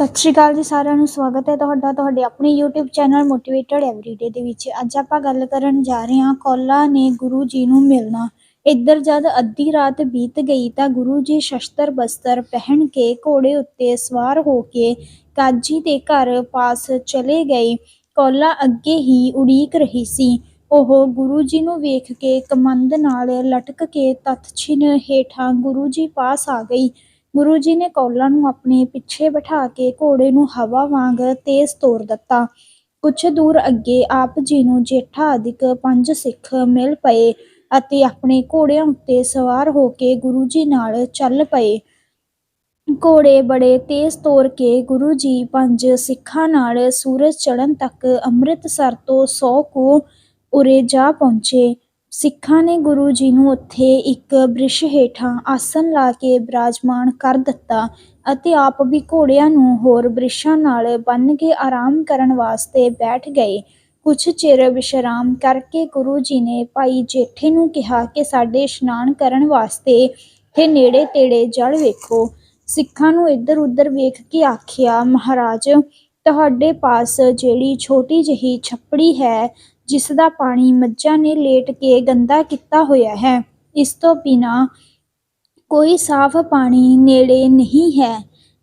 ਸਤਿ ਸ਼੍ਰੀ ਅਕਾਲ ਜੀ ਸਾਰਿਆਂ ਨੂੰ, ਸਵਾਗਤ ਹੈ ਤੁਹਾਡਾ, ਤੁਹਾਡੇ ਆਪਣੇ YouTube ਚੈਨਲ ਮੋਟੀਵੇਟਡ ਐਵਰੀਡੇ ਦੇ ਵਿੱਚ। ਅੱਜ ਆਪਾਂ ਗੱਲ ਕਰਨ ਜਾ ਰਹੇ ਹਾਂ ਕੌਲਾ ਨੇ ਗੁਰੂ ਜੀ ਨੂੰ ਮਿਲਣਾ। ਇੱਧਰ ਜਦ ਅੱਧੀ ਰਾਤ ਬੀਤ ਗਈ ਤਾਂ ਗੁਰੂ ਜੀ ਸ਼ਸਤਰ ਬਸਤਰ ਪਹਿਨ ਕੇ ਘੋੜੇ ਉੱਤੇ ਸਵਾਰ ਹੋ ਕੇ ਕਾਜੀ ਦੇ ਘਰ ਪਾਸ ਚਲੇ ਗਏ। ਕੌਲਾ ਅੱਗੇ ਹੀ ਉਡੀਕ ਰਹੀ ਸੀ। ਉਹ ਗੁਰੂ ਜੀ ਨੂੰ ਵੇਖ ਕੇ ਕਮੰਦ ਨਾਲ ਲਟਕ ਕੇ ਤਤਛਿਨ ਹੇਠਾਂ ਗੁਰੂ ਜੀ ਪਾਸ ਆ ਗਈ। ਗੁਰੂ ਜੀ ਨੇ ਕੌਲਾਂ ਨੂੰ ਆਪਣੇ ਪਿੱਛੇ ਬਿਠਾ ਕੇ ਘੋੜੇ ਨੂੰ ਹਵਾ ਵਾਂਗ ਤੇਜ਼ ਤੋਰ ਦਿੱਤਾ। ਕੁਛ ਦੂਰ ਅੱਗੇ ਆਪ ਜੀ ਨੂੰ ਜੇਠਾ ਅਧਿਕ ਪੰਜ ਸਿੱਖ ਮਿਲ ਪਏ ਅਤੇ ਆਪਣੇ ਘੋੜਿਆਂ ਉੱਤੇ ਸਵਾਰ ਹੋ ਕੇ ਗੁਰੂ ਜੀ ਨਾਲ ਚੱਲ ਪਏ। ਘੋੜੇ ਬੜੇ ਤੇਜ਼ ਤੋਰ ਕੇ ਗੁਰੂ ਜੀ ਪੰਜ ਸਿੱਖਾਂ ਨਾਲ ਸੂਰਜ ਚੜ੍ਹਨ ਤੱਕ ਅੰਮ੍ਰਿਤਸਰ ਤੋਂ 100 ਕੋ ਉਰੇ ਜਾ ਪਹੁੰਚੇ। ਸਿੱਖਾਂ ਨੇ ਗੁਰੂ ਜੀ ਨੂੰ ਉੱਥੇ ਇੱਕ ਬ੍ਰਿਸ਼ ਹੇਠਾਂ ਆਸਨ ਲਾ ਕੇ ਬਿਰਾਜਮਾਨ ਕਰ ਦਿੱਤਾ ਅਤੇ ਆਪ ਵੀ ਘੋੜਿਆਂ ਨੂੰ ਹੋਰ ਬ੍ਰਿਸ਼ਾਂ ਨਾਲ ਬੰਨ੍ਹ ਕੇ ਆਰਾਮ ਕਰਨ ਵਾਸਤੇ ਬੈਠ ਗਏ। ਕੁਛ ਚਿਰ ਵਿਸ਼ਰਾਮ ਕਰਕੇ ਗੁਰੂ ਜੀ ਨੇ ਭਾਈ ਜੇਠੇ ਨੂੰ ਕਿਹਾ ਕਿ ਸਾਡੇ ਇਸ਼ਨਾਨ ਕਰਨ ਵਾਸਤੇ ਤੇ ਨੇੜੇ ਤੇੜੇ ਜਲ ਵੇਖੋ। ਸਿੱਖਾਂ ਨੂੰ ਇੱਧਰ ਉੱਧਰ ਵੇਖ ਕੇ ਆਖਿਆ, ਮਹਾਰਾਜ, ਤੁਹਾਡੇ ਪਾਸ ਜਿਹੜੀ ਛੋਟੀ ਜਿਹੀ ਛੱਪੜੀ ਹੈ ਜਿਸ ਦਾ ਪਾਣੀ ਮੱਝਾਂ ਨੇ ਲੇਟ ਕੇ ਗੰਦਾ ਕੀਤਾ ਹੋਇਆ ਹੈ। ਇਸ ਤੋਂ ਬਿਨਾਂ ਕੋਈ ਸਾਫ਼ ਪਾਣੀ ਨੇੜੇ ਨਹੀਂ ਹੈ।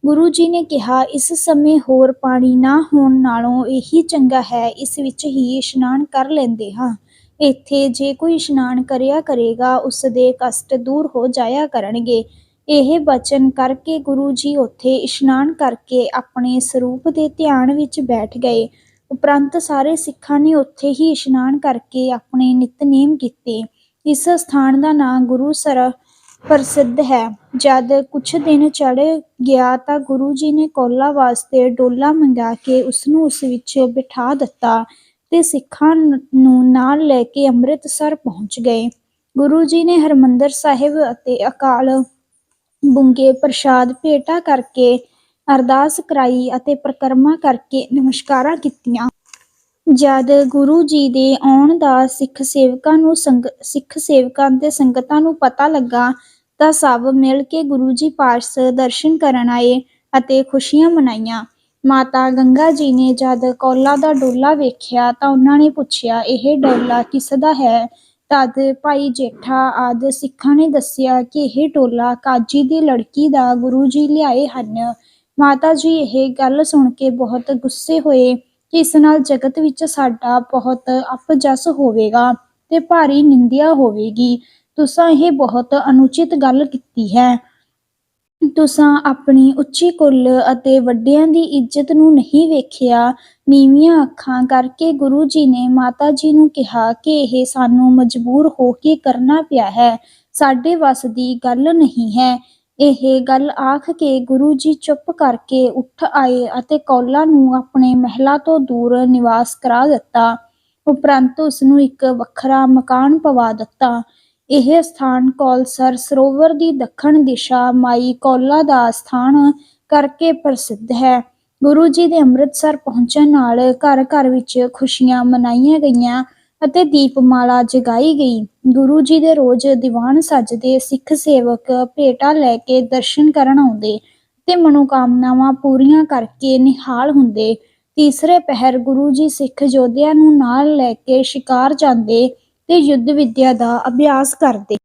ਗੁਰੂ ਜੀ ਨੇ ਕਿਹਾ, ਇਸ ਸਮੇਂ ਹੋਰ ਪਾਣੀ ਨਾ ਹੋਣ ਨਾਲੋਂ ਇਹੀ ਚੰਗਾ ਹੈ, ਇਸ ਵਿੱਚ ਹੀ ਇਸ਼ਨਾਨ ਕਰ ਲੈਂਦੇ ਹਾਂ। ਇੱਥੇ ਜੇ ਕੋਈ ਇਸ਼ਨਾਨ ਕਰਿਆ ਕਰੇਗਾ, ਉਸ ਦੇ ਕਸ਼ਟ ਦੂਰ ਹੋ ਜਾਇਆ ਕਰਨਗੇ। ਇਹ ਬਚਨ ਕਰਕੇ ਗੁਰੂ ਜੀ ਉੱਥੇ ਇਸ਼ਨਾਨ ਕਰਕੇ ਆਪਣੇ ਸਰੂਪ ਦੇ ਧਿਆਨ ਵਿੱਚ ਬੈਠ ਗਏ। ਉਪਰੰਤ ਸਾਰੇ ਸਿੱਖਾਂ ਨੇ ਉੱਥੇ ਹੀ ਇਸ਼ਨਾਨ ਕਰਕੇ ਆਪਣੇ ਨਿਤਨੇਮ ਕੀਤੇ। ਇਸ ਸਥਾਨ ਦਾ ਨਾਂ ਗੁਰੂਸਰ ਪ੍ਰਸਿੱਧ ਹੈ। ਜਦ ਕੁਛ ਦਿਨ ਚੜ੍ਹ ਗਿਆ ਤਾਂ ਗੁਰੂ ਜੀ ਨੇ ਕੌਲਾ ਵਾਸਤੇ ਡੋਲਾ ਮੰਗਾ ਕੇ ਉਸ ਨੂੰ ਉਸ ਵਿੱਚ ਬਿਠਾ ਦਿੱਤਾ ਤੇ ਸਿੱਖਾਂ ਨੂੰ ਨਾਲ ਲੈ ਕੇ ਅੰਮ੍ਰਿਤਸਰ ਪਹੁੰਚ ਗਏ। ਗੁਰੂ ਜੀ ਨੇ ਹਰਮੰਦਰ ਸਾਹਿਬ ਅਤੇ ਅਕਾਲ ਬੁੰਗੇ ਪ੍ਰਸ਼ਾਦ ਭੇਟਾ ਕਰਕੇ ਅਰਦਾਸ ਕਰਾਈ ਅਤੇ ਪ੍ਰਕਰਮਾ ਕਰਕੇ ਨਮਸਕਾਰਾਂ ਕੀਤੀਆਂ। ਜਦ ਗੁਰੂ ਜੀ ਦੇ ਆਉਣ ਦਾ ਸਿੱਖ ਸੇਵਕਾਂ ਨੂੰ ਸੰਗ, ਸਿੱਖ ਸੇਵਕਾਂ ਤੇ ਸੰਗਤਾਂ ਨੂੰ ਪਤਾ ਲੱਗਾ, ਤਾਂ ਸਭ ਮਿਲ ਕੇ ਗੁਰੂ ਜੀ ਪਾਸ ਦਰਸ਼ਨ ਕਰਨ ਆਏ ਅਤੇ ਖੁਸ਼ੀਆਂ ਮਨਾਈਆਂ। ਮਾਤਾ ਗੰਗਾ ਜੀ ਨੇ ਜਦ ਕੌਲਾ ਦਾ ਡੋਲਾ ਵੇਖਿਆ, ਤਾਂ ਉਹਨਾਂ ਨੇ ਪੁੱਛਿਆ, ਇਹ ਡੋਲਾ ਕਿਸ ਦਾ ਹੈ? ਤਦ ਭਾਈ ਜੇਠਾ ਆਦਿ ਸਿੱਖਾਂ ਨੇ ਦੱਸਿਆ ਕਿ ਇਹ ਡੋਲਾ ਕਾਜੀ ਦੀ ਲੜਕੀ ਦਾ ਗੁਰੂ ਜੀ ਲਿਆਏ ਹਨ। ਮਾਤਾ ਜੀ ਇਹ ਗੱਲ ਸੁਣ ਕੇ ਬਹੁਤ ਗੁੱਸੇ ਹੋਏ ਕਿ ਇਸ ਨਾਲ ਜਗਤ ਵਿੱਚ ਸਾਡਾ ਬਹੁਤ ਅਪਜਸ ਹੋਵੇਗਾ ਤੇ ਭਾਰੀ ਨਿੰਦਿਆ ਹੋਵੇਗੀ। ਤੁਸਾਂ ਇਹ ਬਹੁਤ ਅਨੁਚਿਤ ਗੱਲ ਕੀਤੀ ਹੈ। ਤੁਸਾਂ ਆਪਣੀ ਉੱਚੀ ਕੁੱਲ ਅਤੇ ਵੱਡਿਆਂ ਦੀ ਇੱਜ਼ਤ ਨੂੰ ਨਹੀਂ ਵੇਖਿਆ। ਨੀਵੀਆਂ ਅੱਖਾਂ ਕਰਕੇ ਗੁਰੂ ਜੀ ਨੇ ਮਾਤਾ ਜੀ ਨੂੰ ਕਿਹਾ ਕਿ ਇਹ ਸਾਨੂੰ ਮਜਬੂਰ ਹੋ ਕੇ ਕਰਨਾ ਪਿਆ ਹੈ। ਸਾਡੇ ਵੱਸ ਦੀ ਗੱਲ ਨਹੀਂ ਹੈ। ਇਹ ਗੱਲ ਆਖ ਕੇ ਗੁਰੂ ਜੀ ਚੁੱਪ ਕਰਕੇ ਉੱਠ ਆਏ ਅਤੇ ਕੌਲਾ ਨੂੰ ਆਪਣੇ ਮਹਿਲਾ ਤੋਂ ਦੂਰ ਨਿਵਾਸ ਕਰਾ ਦਿੱਤਾ। ਉਪਰੰਤ ਉਸ ਨੂੰ ਇੱਕ ਵੱਖਰਾ ਮਕਾਨ ਪਵਾ ਦਿੱਤਾ। ਇਹ ਸਥਾਨ ਕੌਲਸਰ ਸਰੋਵਰ ਦੀ ਦੱਖਣ ਦਿਸ਼ਾ ਮਾਈ ਕੌਲਾ ਦਾ ਸਥਾਨ ਕਰਕੇ ਪ੍ਰਸਿੱਧ ਹੈ। ਗੁਰੂ ਜੀ ਦੇ ਅੰਮ੍ਰਿਤਸਰ ਪਹੁੰਚਣ ਨਾਲ ਘਰ ਘਰ ਵਿੱਚ ਖੁਸ਼ੀਆਂ ਮਨਾਈਆਂ ਗਈਆਂ। ਅਤੇ ਦੀਪਮਾਲਾ ਜਗਾਈ ਗਈ। ਗੁਰੂ ਜੀ ਦੇ ਰੋਜ਼ ਦੀਵਾਨ ਸੱਜਦੇ ਸਿੱਖ ਸੇਵਕ ਭੇਟਾ ਲੈ ਕੇ ਦਰਸ਼ਨ ਕਰਨ ਆਉਂਦੇ ਤੇ ਮਨੋਕਾਮਨਾਵਾਂ ਪੂਰੀਆਂ ਕਰਕੇ ਨਿਹਾਲ ਹੁੰਦੇ। ਤੀਸਰੇ ਪਹਿਰ ਗੁਰੂ ਜੀ ਸਿੱਖ ਯੋਧਿਆਂ ਨੂੰ ਨਾਲ ਲੈ ਕੇ ਸ਼ਿਕਾਰ ਜਾਂਦੇ ਤੇ ਯੁੱਧ ਵਿਦਿਆ ਦਾ ਅਭਿਆਸ ਕਰਦੇ।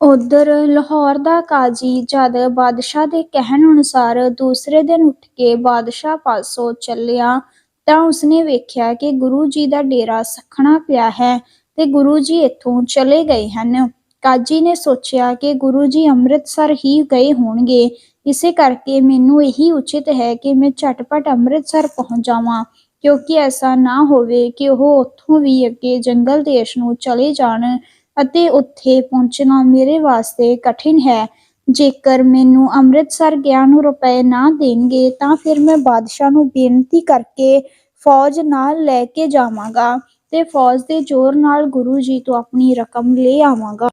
ਉਧਰ ਲਾਹੌਰ ਦਾ ਕਾਜੀ ਜਦ ਬਾਦਸ਼ਾਹ ਦੇ ਕਹਿਣ ਅਨੁਸਾਰ ਦੂਸਰੇ ਦਿਨ ਉੱਠ ਕੇ ਬਾਦਸ਼ਾਹ ਪਾਸੋਂ ਚੱਲਿਆ ਤਾਂ ਉਸਨੇ ਵੇਖਿਆ ਕਿ ਗੁਰੂ ਜੀ ਦਾ ਡੇਰਾ ਸਖਣਾ ਪਿਆ ਹੈ ਤੇ ਗੁਰੂ ਜੀ ਇੱਥੋਂ ਚਲੇ ਗਏ ਹਨ। ਕਾਜੀ ਨੇ ਸੋਚਿਆ ਕਿ ਗੁਰੂ ਜੀ ਅੰਮ੍ਰਿਤਸਰ ਹੀ ਗਏ ਹੋਣਗੇ। ਇਸੇ ਕਰਕੇ ਮੈਨੂੰ ਇਹੀ ਉਚਿਤ ਹੈ ਕਿ ਮੈਂ ਝਟਪਟ ਅੰਮ੍ਰਿਤਸਰ ਪਹੁੰਚ ਜਾਵਾਂ, ਕਿਉਂਕਿ ਐਸਾ ਨਾ ਹੋਵੇ ਕਿ ਉਹ ਉੱਥੋਂ ਵੀ ਅੱਗੇ ਜੰਗਲ ਦੇਸ਼ ਨੂੰ ਚਲੇ ਜਾਣ ਅਤੇ ਉੱਥੇ ਪਹੁੰਚਣਾ ਮੇਰੇ ਵਾਸਤੇ ਕਠਿਨ ਹੈ। ਜੇਕਰ ਮੈਨੂੰ ਅੰਮ੍ਰਿਤਸਰ ਗਿਆ ਨੂੰ ਰੁਪਏ ਨਾ ਦੇਣਗੇ, ਤਾਂ ਫਿਰ ਮੈਂ ਬਾਦਸ਼ਾਹ ਨੂੰ ਬੇਨਤੀ ਕਰਕੇ ਫੌਜ ਨਾਲ ਲੈ ਕੇ ਜਾਵਾਂਗਾ ਤੇ ਫੌਜ ਦੇ ਜ਼ੋਰ ਨਾਲ ਗੁਰੂ ਜੀ ਤੋਂ ਆਪਣੀ ਰਕਮ ਲੈ ਆਵਾਂਗਾ।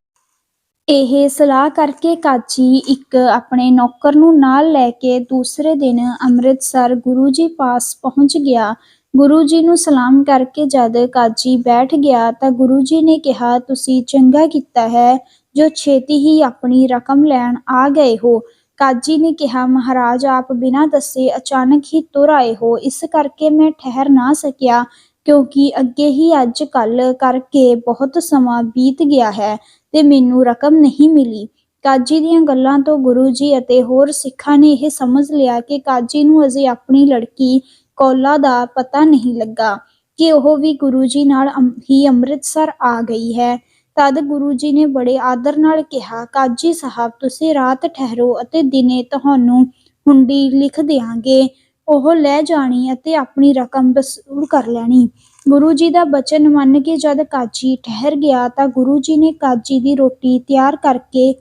ਇਹ ਸਲਾਹ ਕਰਕੇ ਕਾਜੀ ਇੱਕ ਆਪਣੇ ਨੌਕਰ ਨੂੰ ਨਾਲ ਲੈ ਕੇ ਦੂਸਰੇ ਦਿਨ ਅੰਮ੍ਰਿਤਸਰ ਗੁਰੂ ਜੀ ਪਾਸ ਪਹੁੰਚ ਗਿਆ। ਗੁਰੂ ਜੀ ਨੂੰ ਸਲਾਮ ਕਰਕੇ ਜਦ ਕਾਜੀ ਬੈਠ ਗਿਆ ਤਾਂ ਗੁਰੂ ਜੀ ਨੇ ਕਿਹਾ, ਤੁਸੀਂ ਚੰਗਾ ਕੀਤਾ ਹੈ ਜੋ ਛੇਤੀ ਹੀ ਆਪਣੀ ਰਕਮ ਲੈਣ ਆ ਗਏ ਹੋ। ਕਾਜੀ ਨੇ ਕਿਹਾ, ਮਹਾਰਾਜ, ਆਪ ਬਿਨਾਂ ਦੱਸੇ ਅਚਾਨਕ ਹੀ ਤੁਰ ਆਏ ਹੋ। ਇਸ ਕਰਕੇ ਮੈਂ ਠਹਿਰ ਨਾ ਸਕਿਆ, ਕਿਉਂਕਿ ਅੱਗੇ ਹੀ ਅੱਜ ਕੱਲ ਕਰਕੇ ਬਹੁਤ ਸਮਾਂ ਬੀਤ ਗਿਆ ਹੈ ਤੇ ਮੈਨੂੰ ਰਕਮ ਨਹੀਂ ਮਿਲੀ। ਕਾਜੀ ਦੀਆਂ ਗੱਲਾਂ ਤੋਂ ਗੁਰੂ ਜੀ ਅਤੇ ਹੋਰ ਸਿੱਖਾਂ ਨੇ ਇਹ ਸਮਝ ਲਿਆ ਕਿ ਕਾਜੀ ਨੂੰ ਅਜੇ ਆਪਣੀ ਲੜਕੀ ਕੌਲਾ ਦਾ ਪਤਾ ਨਹੀਂ ਲੱਗਾ ਕਿ ਉਹ ਵੀ ਗੁਰੂ ਜੀ ਨਾਲ ਹੀ ਅੰਮ੍ਰਿਤਸਰ ਆ ਗਈ ਹੈ। ਤਦ ਗੁਰੂ ਜੀ ਨੇ ਬੜੇ ਆਦਰ ਨਾਲ ਕਿਹਾ, ਕਾਜੀ ਸਾਹਿਬ, ਤੁਸੀਂ ਰਾਤ ਠਹਿਰੋ ਅਤੇ ਦਿਨੇ ਤੁਹਾਨੂੰ ਹੁੰਡੀ ਲਿਖ ਦਿਆਂਗੇ। ਉਹ ਲੈ ਜਾਣੀ ਅਤੇ ਆਪਣੀ ਰਕਮ ਵਸੂਲ ਕਰ ਲੈਣੀ। ਗੁਰੂ ਜੀ ਦਾ ਬਚਨ ਮੰਨ ਕੇ ਜਦ ਕਾਜੀ ਠਹਿਰ ਗਿਆ ਤਾਂ ਗੁਰੂ ਜੀ ਨੇ ਕਾਜੀ ਦੀ ਰੋਟੀ ਤਿਆਰ ਕਰਕੇ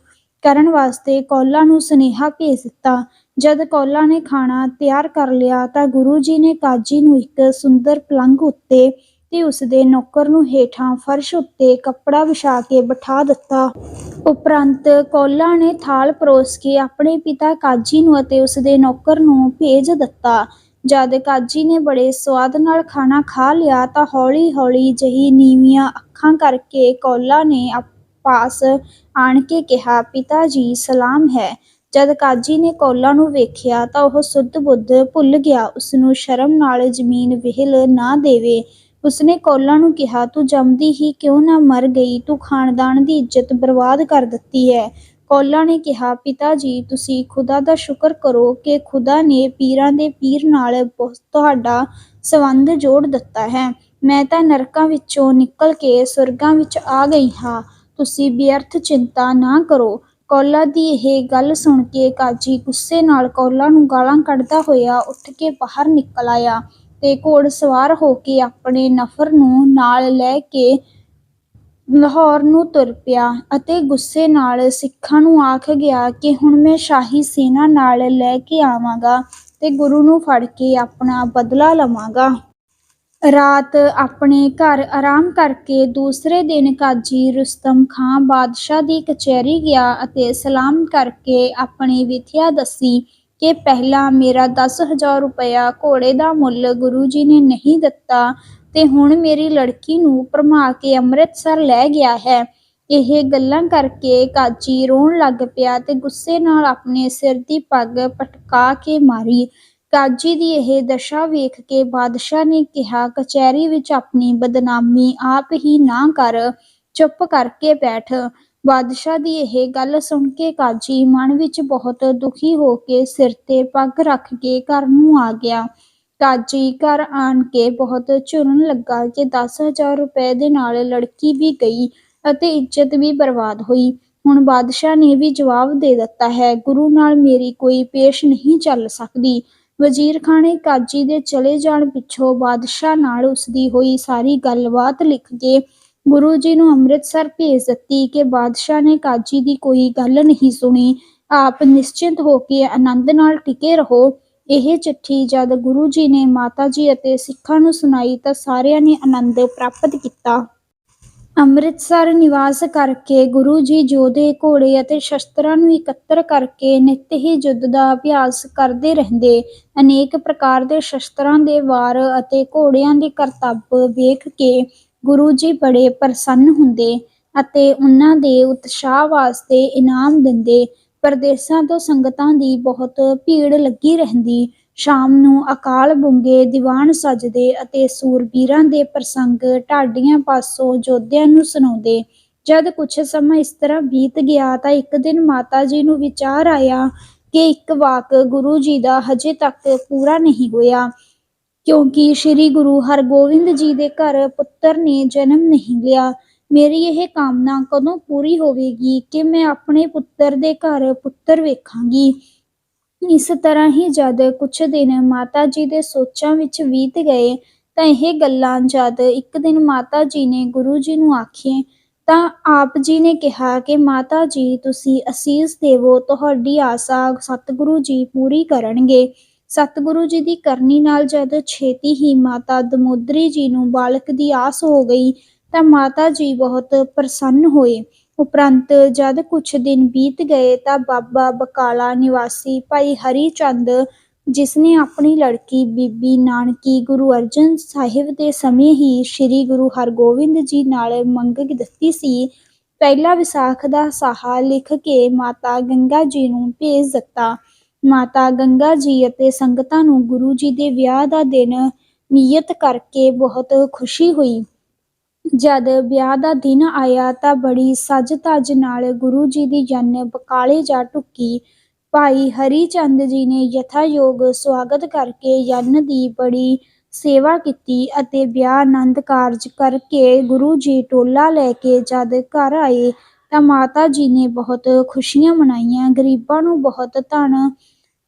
ਕਰਨ ਵਾਸਤੇ ਕੌਲਾ ਨੂੰ ਸੁਨੇਹਾ ਭੇਜ ਦਿੱਤਾ। ਜਦ ਕੌਲਾ ਨੇ ਖਾਣਾ ਤਿਆਰ ਕਰ ਲਿਆ ਤਾਂ ਗੁਰੂ ਜੀ ਨੇ ਕਾਜੀ ਨੂੰ ਇੱਕ ਸੁੰਦਰ ਪਲੰਘ ਉੱਤੇ ਤੇ ਉਸਦੇ ਨੌਕਰ ਨੂੰ ਹੇਠਾਂ ਫਰਸ਼ ਉੱਤੇ ਕੱਪੜਾ ਵਿਛਾ ਕੇ ਬਿਠਾ ਦਿੱਤਾ। ਉਪਰੰਤ ਕੌਲਾ ਨੇ ਥਾਲ ਪਰੋਸ ਕੇ ਆਪਣੇ ਪਿਤਾ ਕਾਜੀ ਨੂੰ ਅਤੇ ਉਸਦੇ ਨੌਕਰ ਨੂੰ ਭੇਜ ਦਿੱਤਾ। ਜਦ ਕਾਜੀ ਨੇ ਬੜੇ ਸਵਾਦ ਨਾਲ ਖਾਣਾ ਖਾ ਲਿਆ ਤਾਂ ਹੌਲੀ-ਹੌਲੀ ਜਹੀ ਨੀਵੀਆਂ ਅੱਖਾਂ ਕਰਕੇ ਕੌਲਾ ਨੇ ਆਪ- ਪਾਸ ਆਣ ਕੇ ਕਿਹਾ, ਪਿਤਾ ਜੀ, ਸਲਾਮ ਹੈ। ਜਦ ਕਾਜੀ ਨੇ ਕੌਲਾ ਨੂੰ ਵੇਖਿਆ ਤਾਂ ਉਹ ਸੁੱਧ ਬੁੱਧ ਭੁੱਲ ਗਿਆ। ਉਸਨੂੰ ਸ਼ਰਮ ਨਾਲ ਜ਼ਮੀਨ ਵਿਹਲ ਨਾ ਦੇਵੇ। ਉਸਨੇ ਕੌਲਾ ਨੂੰ ਕਿਹਾ, ਤੂੰ ਜੰਮਦੀ ਹੀ ਕਿਉਂ ਨਾ ਮਰ ਗਈ? ਤੂੰ ਖਾਨਦਾਨ ਦੀ ਇੱਜ਼ਤ ਬਰਬਾਦ ਕਰ ਦਿੱਤੀ ਹੈ। ਕੌਲਾ ਨੇ ਕਿਹਾ, ਪਿਤਾ ਜੀ, ਤੁਸੀਂ ਖੁਦਾ ਦਾ ਸ਼ੁਕਰ ਕਰੋ ਕਿ ਖੁਦਾ ਨੇ ਪੀਰਾਂ ਦੇ ਪੀਰ ਨਾਲ ਬਹੁ- ਤੁਹਾਡਾ ਸੰਬੰਧ ਜੋੜ ਦਿੱਤਾ ਹੈ। ਮੈਂ ਤਾਂ ਨਰਕਾਂ ਵਿੱਚੋਂ ਨਿਕਲ ਕੇ ਸੁਰਗਾਂ ਵਿੱਚ ਆ ਗਈ ਹਾਂ। ਤੁਸੀਂ ਬੇਅਰਥ ਚਿੰਤਾ ਨਾ ਕਰੋ। ਕੌਲਾ ਦੀ ਇਹ ਗੱਲ ਸੁਣ ਕੇ ਕਾਜੀ ਗੁੱਸੇ ਨਾਲ ਕੌਲਾ ਨੂੰ ਗਾਲਾਂ ਕੱਢਦਾ ਹੋਇਆ ਉੱਠ ਕੇ ਬਾਹਰ ਨਿਕਲ ਆਇਆ। ਤੇ ਘੋੜ ਸਵਾਰ ਹੋ ਕੇ ਆਪਣੇ ਨਫਰ ਨੂੰ ਨਾਲ ਲੈ ਕੇ ਲਾਹੌਰ ਨੂੰ ਤੁਰ ਪਿਆ ਅਤੇ ਗੁੱਸੇ ਨਾਲ ਸਿੱਖਾਂ ਨੂੰ ਆਖ ਗਿਆ ਕਿ ਹੁਣ ਮੈਂ ਸ਼ਾਹੀ ਸੈਨਾ ਨਾਲ ਲੈ ਕੇ ਆਵਾਂਗਾ ਤੇ ਗੁਰੂ ਨੂੰ ਫੜ ਕੇ ਆਪਣਾ ਬਦਲਾ ਲਵਾਂਗਾ। ਰਾਤ ਆਪਣੇ ਘਰ ਆਰਾਮ ਕਰਕੇ ਦੂਸਰੇ ਦਿਨ ਕਾਜੀ ਰੁਸਤਮ ਖਾਂ ਬਾਦਸ਼ਾਹ ਦੀ ਕਚਹਿਰੀ ਗਿਆ ਅਤੇ ਸਲਾਮ ਕਰਕੇ ਆਪਣੀ ਵਿਥਿਆ ਦੱਸੀ ਕਿ ਪਹਿਲਾਂ ਮੇਰਾ 10000 ਰੁਪਇਆ ਘੋੜੇ ਦਾ ਮੁੱਲ ਗੁਰੂ ਜੀ ਨੇ ਨਹੀਂ ਦਿੱਤਾ ਤੇ ਹੁਣ ਮੇਰੀ ਲੜਕੀ ਨੂੰ ਭਰਮਾ ਕੇ ਅੰਮ੍ਰਿਤਸਰ ਲੈ ਗਿਆ ਹੈ। ਇਹ ਗੱਲਾਂ ਕਰਕੇ ਕਾਜੀ ਰੋਣ ਲੱਗ ਪਿਆ ਤੇ ਗੁੱਸੇ ਨਾਲ ਆਪਣੇ ਸਿਰ ਦੀ ਪੱਗ ਪਟਕਾ ਕੇ ਮਾਰੀ। ਕਾਜੀ ਦੀ ਇਹ ਦਸ਼ਾ ਵੇਖ ਕੇ ਬਾਦਸ਼ਾਹ ਨੇ ਕਿਹਾ, ਕਚਹਿਰੀ ਵਿੱਚ ਆਪਣੀ ਬਦਨਾਮੀ ਆਪ ਹੀ ਨਾ ਕਰ, ਚੁੱਪ ਕਰਕੇ ਬੈਠ। ਬਾਦਸ਼ਾਹ ਦੀ ਇਹ ਗੱਲ ਸੁਣ ਕੇ ਕਾਜੀ ਮਨ ਵਿੱਚ ਬਹੁਤ ਦੁਖੀ ਹੋ ਕੇ ਸਿਰ ਤੇ ਪੱਗ ਰੱਖ ਕੇ ਘਰ ਨੂੰ ਆ ਗਿਆ। ਕਾਜੀ ਘਰ ਆਣ ਕੇ ਬਹੁਤ ਝੁਰਨ ਲੱਗਾ ਕਿ 10000 ਰੁਪਏ ਦੇ ਨਾਲ ਲੜਕੀ ਵੀ ਗਈ ਅਤੇ ਇੱਜ਼ਤ ਵੀ ਬਰਬਾਦ ਹੋਈ। ਹੁਣ ਬਾਦਸ਼ਾਹ ਨੇ ਵੀ ਜਵਾਬ ਦੇ ਦਿੱਤਾ ਹੈ, ਗੁਰੂ ਨਾਲ ਮੇਰੀ ਕੋਈ ਪੇਸ਼ ਨਹੀਂ ਚੱਲ ਸਕਦੀ। ਵਜ਼ੀਰ ਖਾਨੇ ਕਾਜੀ ਦੇ ਚਲੇ ਜਾਣ ਪਿੱਛੋਂ ਬਾਦਸ਼ਾਹ ਨਾਲ ਉਸਦੀ ਹੋਈ ਸਾਰੀ ਗੱਲਬਾਤ ਲਿਖ ਕੇ ਗੁਰੂ ਜੀ ਨੂੰ ਅੰਮ੍ਰਿਤਸਰ ਭੇਜ ਦਿੱਤੀ ਕਿ ਬਾਦਸ਼ਾਹ ਨੇ ਕਾਜੀ ਦੀ ਕੋਈ ਗੱਲ ਨਹੀਂ ਸੁਣੀ। ਆਪ ਨਿਸ਼ਚਿੰਤ ਹੋ ਕੇ ਆਨੰਦ ਨਾਲ ਟਿਕੇ ਰਹੋ। ਇਹ ਚਿੱਠੀ ਜਦ ਗੁਰੂ ਜੀ ਨੇ ਮਾਤਾ ਜੀ ਅਤੇ ਸਿੱਖਾਂ ਨੂੰ ਸੁਣਾਈ ਤਾਂ ਸਾਰਿਆਂ ਨੇ ਆਨੰਦ ਪ੍ਰਾਪਤ ਕੀਤਾ। ਅੰਮ੍ਰਿਤਸਰ ਨਿਵਾਸ ਕਰਕੇ ਗੁਰੂ ਜੀ ਜੋਧੇ, ਘੋੜੇ ਅਤੇ ਸ਼ਸਤਰਾਂ ਨੂੰ ਇਕੱਤਰ ਕਰਕੇ ਨਿੱਤ ਹੀ ਯੁੱਧ ਦਾ ਅਭਿਆਸ ਕਰਦੇ ਰਹਿੰਦੇ। ਅਨੇਕ ਪ੍ਰਕਾਰ ਦੇ ਸ਼ਸਤਰਾਂ ਦੇ ਵਾਰ ਅਤੇ ਘੋੜਿਆਂ ਦੇ ਕਰਤੱਵ ਵੇਖ ਕੇ ਗੁਰੂ ਜੀ ਬੜੇ ਪ੍ਰਸੰਨ ਹੁੰਦੇ ਅਤੇ ਉਹਨਾਂ ਦੇ ਉਤਸ਼ਾਹ ਵਾਸਤੇ ਇਨਾਮ ਦਿੰਦੇ, ਪਰਦੇਸਾਂ ਤੋਂ ਸੰਗਤਾਂ ਦੀ ਬਹੁਤ ਭੀੜ ਲੱਗੀ ਰਹਿੰਦੀ। ਸ਼ਾਮ ਨੂੰ ਅਕਾਲ ਬੁੰਗੇ ਦੀਵਾਨ ਸਜਦੇ ਅਤੇ ਸੂਰਬੀਰਾਂ ਦੇ ਪ੍ਰਸੰਗ ਢਾਡੀਆਂ ਪਾਸੋਂ ਯੋਧਿਆਂ ਨੂੰ ਸੁਣਾਉਂਦੇ। ਜਦ ਕੁਛ ਸਮਾਂ ਇਸ ਤਰ੍ਹਾਂ ਬੀਤ ਗਿਆ ਤਾਂ ਇੱਕ ਦਿਨ ਮਾਤਾ ਜੀ ਨੂੰ ਵਿਚਾਰ ਆਇਆ ਕਿ ਇੱਕ ਵਾਕ ਗੁਰੂ ਜੀ ਦਾ ਹਜੇ ਤੱਕ ਪੂਰਾ ਨਹੀਂ ਹੋਇਆ। ਕਿਉਂਕਿ ਸ੍ਰੀ ਗੁਰੂ ਹਰਗੋਬਿੰਦ ਜੀ ਦੇ ਘਰ ਪੁੱਤਰ ਨੇ ਜਨਮ ਨਹੀਂ ਲਿਆ। ਮੇਰੀ ਇਹ ਕਾਮਨਾ ਕਦੋਂ ਪੂਰੀ ਹੋਵੇਗੀ ਕਿ ਮੈਂ ਆਪਣੇ ਪੁੱਤਰ ਦੇ ਘਰ ਪੁੱਤਰ ਵੇਖਾਂਗੀ? ਇਸ ਤਰ੍ਹਾਂ ਹੀ ਜਦ ਕੁਛ ਦਿਨ ਮਾਤਾ ਜੀ ਦੇ ਸੋਚਾਂ ਵਿੱਚ ਬੀਤ ਗਏ, ਤਾਂ ਇਹ ਗੱਲਾਂ ਜਦ ਇੱਕ ਦਿਨ ਮਾਤਾ ਜੀ ਨੇ ਗੁਰੂ ਜੀ ਨੂੰ ਆਖੀਆਂ, ਤਾਂ ਆਪ ਜੀ ਨੇ ਕਿਹਾ ਕਿ ਮਾਤਾ ਜੀ, ਤੁਸੀਂ ਅਸੀਸ ਦੇਵੋ, ਤੁਹਾਡੀ ਆਸਾ ਸਤਿਗੁਰੂ ਜੀ ਪੂਰੀ ਕਰਨਗੇ। ਸਤਿਗੁਰੂ ਜੀ ਦੀ ਕਰਨੀ ਨਾਲ ਜਦ ਛੇਤੀ ਹੀ ਮਾਤਾ ਦਮੋਦਰੀ ਜੀ ਨੂੰ ਬਾਲਕ ਦੀ ਆਸ ਹੋ ਗਈ, ਤਾਂ ਮਾਤਾ ਜੀ ਬਹੁਤ ਪ੍ਰਸੰਨ ਹੋਏ। ਉਪਰੰਤ ਜਦ ਕੁਛ ਦਿਨ ਬੀਤ ਗਏ, ਤਾਂ ਬਾਬਾ ਬਕਾਲਾ ਨਿਵਾਸੀ ਭਾਈ ਹਰੀ ਚੰਦ, ਜਿਸ ਨੇ ਆਪਣੀ ਲੜਕੀ ਬੀਬੀ ਨਾਨਕੀ ਗੁਰੂ ਅਰਜਨ ਸਾਹਿਬ ਦੇ ਸਮੇਂ ਹੀ ਸ੍ਰੀ ਗੁਰੂ ਹਰਗੋਬਿੰਦ ਜੀ ਨਾਲ ਮੰਗ ਦਿੱਤੀ ਸੀ, ਪਹਿਲਾ ਵਿਸਾਖ ਦਾ ਸਾਹਾ ਲਿਖ ਕੇ ਮਾਤਾ ਗੰਗਾ ਜੀ ਨੂੰ ਭੇਜ ਦਿੱਤਾ। ਮਾਤਾ ਗੰਗਾ ਜੀ ਅਤੇ ਸੰਗਤਾਂ ਨੂੰ ਗੁਰੂ ਜੀ ਦੇ ਵਿਆਹ ਦਾ ਦਿਨ ਨਿਯਤ ਕਰਕੇ ਬਹੁਤ ਖੁਸ਼ੀ ਹੋਈ। ਜਦ ਵਿਆਹ ਦਾ ਦਿਨ ਆਇਆ ਤਾਂ ਬੜੀ ਸੱਜ-ਧਜ ਨਾਲ ਗੁਰੂ ਜੀ ਦੀ ਜਨ ਬਕਾਲੇ ਜਾ ਢੁੱਕੀ। ਭਾਈ ਹਰੀ ਚੰਦ ਜੀ ਨੇ ਯਥਾਯੋਗ ਸਵਾਗਤ ਕਰਕੇ ਜੰਨ ਦੀ ਬੜੀ ਸੇਵਾ ਕੀਤੀ ਅਤੇ ਵਿਆਹ ਆਨੰਦ ਕਾਰਜ ਕਰਕੇ ਗੁਰੂ ਜੀ ਟੋਲਾ ਲੈ ਕੇ ਜਦ ਘਰ ਆਏ ਤਾਂ ਮਾਤਾ ਜੀ ਨੇ ਬਹੁਤ ਖੁਸ਼ੀਆਂ ਮਨਾਈਆਂ। ਗਰੀਬਾਂ ਨੂੰ ਬਹੁਤ ਧਨ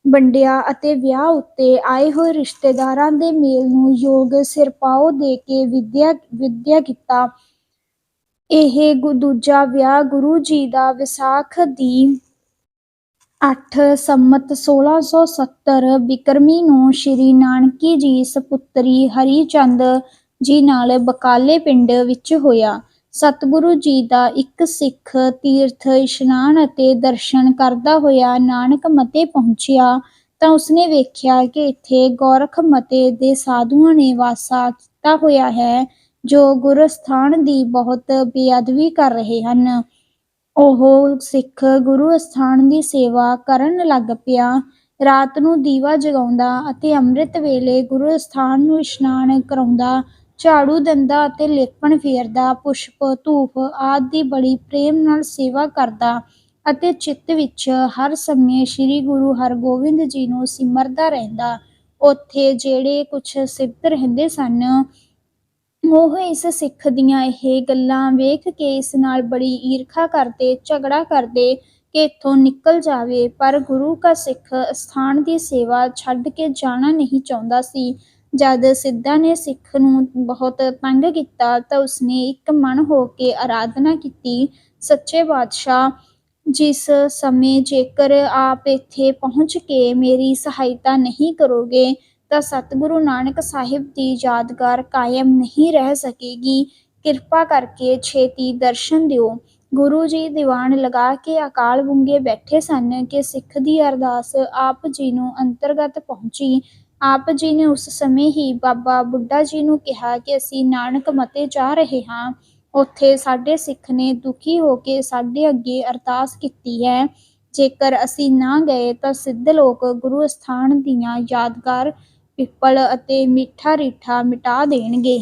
ਵੰਡਿਆ ਅਤੇ ਵਿਆਹ ਉੱਤੇ ਆਏ ਹੋਏ ਰਿਸ਼ਤੇਦਾਰਾਂ ਦੇ ਮੇਲ ਨੂੰ ਯੋਗ ਸਿਰਪਾਓ ਦੇ ਕੇ ਵਿਦਿਆ ਵਿਦਿਆ ਕੀਤਾ। ਇਹ ਗੁ- ਦੂਜਾ ਵਿਆਹ ਗੁਰੂ ਜੀ ਦਾ ਵਿਸਾਖ ਦੀ 8 ਸੰਮਤ 1670 ਬਿਕਰਮੀ ਨੂੰ ਸ਼੍ਰੀ ਨਾਨਕੀ ਜੀ ਸਪੁੱਤਰੀ ਹਰੀ ਚੰਦ ਜੀ ਨਾਲ ਬਕਾਲੇ ਪਿੰਡ ਵਿੱਚ ਹੋਇਆ। ਸਤਿਗੁਰੂ ਜੀ ਦਾ ਇੱਕ ਸਿੱਖ ਤੀਰਥ ਇਸ਼ਨਾਨ ਅਤੇ ਦਰਸ਼ਨ ਕਰਦਾ ਹੋਇਆ ਨਾਨਕ ਮਤੇ ਪਹੁੰਚਿਆ ਤਾਂ ਉਸਨੇ ਵੇਖਿਆ ਕਿ ਇੱਥੇ ਗੋਰਖ ਮਤੇ ਦੇ ਸਾਧੂਆਂ ਨੇ ਵਾਸਾ ਕੀਤਾ ਹੋਇਆ ਹੈ, ਜੋ ਗੁਰਸਥਾਨ ਦੀ ਬਹੁਤ ਬੇਅਦਬੀ ਕਰ ਰਹੇ ਹਨ। ਉਹ ਸਿੱਖ ਗੁਰੂ ਅਸਥਾਨ ਦੀ ਸੇਵਾ ਕਰਨ ਲੱਗ ਪਿਆ। ਰਾਤ ਨੂੰ ਦੀਵਾ ਜਗਾਉਂਦਾ ਅਤੇ ਅੰਮ੍ਰਿਤ ਵੇਲੇ ਗੁਰੂ ਅਸਥਾਨ ਨੂੰ ਇਸ਼ਨਾਨ ਕਰਾਉਂਦਾ ਝਾੜੂ ਦਿੰਦਾ ਅਤੇ ਲੇਪਣ ਫੇਰਦਾ, ਪੁਸ਼ਪ, ਧੂਪ ਆਦਿ ਦੀ ਬੜੀ ਪ੍ਰੇਮ ਨਾਲ ਸੇਵਾ ਕਰਦਾ ਅਤੇ ਚਿੱਤ ਵਿੱਚ ਹਰ ਸਮੇਂ ਸ੍ਰੀ ਗੁਰੂ ਹਰਗੋਬਿੰਦ ਜੀ ਨੂੰ ਸਿਮਰਦਾ ਰਹਿੰਦਾ। ਉੱਥੇ ਜਿਹੜੇ ਕੁਝ ਸਿੱਧ ਰਹਿੰਦੇ ਸਨ, ਉਹ ਇਸ ਸਿੱਖ ਦੀਆਂ ਇਹ ਗੱਲਾਂ ਵੇਖ ਕੇ ਇਸ ਨਾਲ ਬੜੀ ਈਰਖਾ ਕਰਦੇ, ਝਗੜਾ ਕਰਦੇ ਕਿ ਇੱਥੋਂ ਨਿਕਲ ਜਾਵੇ। ਪਰ ਗੁਰੂ ਕਾ ਸਿੱਖ ਸਥਾਨ ਦੀ ਸੇਵਾ ਛੱਡ ਕੇ ਜਾਣਾ ਨਹੀਂ ਚਾਹੁੰਦਾ ਸੀ। ਜਦ ਸਿੱਧਾ ਨੇ ਸਿੱਖ ਨੂੰ ਬਹੁਤ ਤੰਗ ਕੀਤਾ ਤਾਂ ਉਸਨੇ ਇੱਕ ਮਨ ਹੋ ਕੇ ਆਰਾਧਨਾ ਕੀਤੀ। ਸੱਚੇ ਬਾਦਸ਼ਾਹ, ਜਿਸ ਸਮੇਂ ਜੇਕਰ ਆਪ ਇੱਥੇ ਪਹੁੰਚ ਕੇ ਮੇਰੀ ਸਹਾਇਤਾ ਨਹੀਂ ਕਰੋਗੇ, ਤਾਂ ਸਤਿਗੁਰੂ ਨਾਨਕ ਸਾਹਿਬ ਦੀ ਯਾਦਗਾਰ ਕਾਇਮ ਨਹੀਂ ਰਹਿ ਸਕੇਗੀ। ਕਿਰਪਾ ਕਰਕੇ ਛੇਤੀ ਦਰਸ਼ਨ ਦਿਓ। ਗੁਰੂ ਜੀ ਦੀਵਾਨ ਲਗਾ ਕੇ ਅਕਾਲ ਬੁੰਗੇ ਬੈਠੇ ਸਨ ਕਿ ਸਿੱਖ ਦੀ ਅਰਦਾਸ ਆਪ ਜੀ ਨੂੰ ਅੰਤਰਗਤ ਪਹੁੰਚੀ। ਆਪ ਜੀ ਨੇ ਉਸ ਸਮੇਂ ਹੀ ਬਾਬਾ ਬੁੱਢਾ ਜੀ ਨੂੰ ਕਿਹਾ ਕਿ ਅਸੀਂ ਨਾਨਕ ਮਤੇ ਜਾ ਰਹੇ ਹਾਂ। ਉੱਥੇ ਸਾਡੇ ਸਿੱਖ ਨੇ ਦੁਖੀ ਹੋ ਕੇ ਸਾਡੇ ਅੱਗੇ ਅਰਦਾਸ ਕੀਤੀ ਹੈ। ਜੇਕਰ ਅਸੀਂ ਨਾ ਗਏ ਤਾਂ ਸਿੱਧ ਲੋਕ ਗੁਰੂ ਅਸਥਾਨ ਦੀਆਂ ਯਾਦਗਾਰ, ਪਿੱਪਲ ਅਤੇ ਮਿੱਠਾ ਰੀਠਾ ਮਿਟਾ ਦੇਣਗੇ।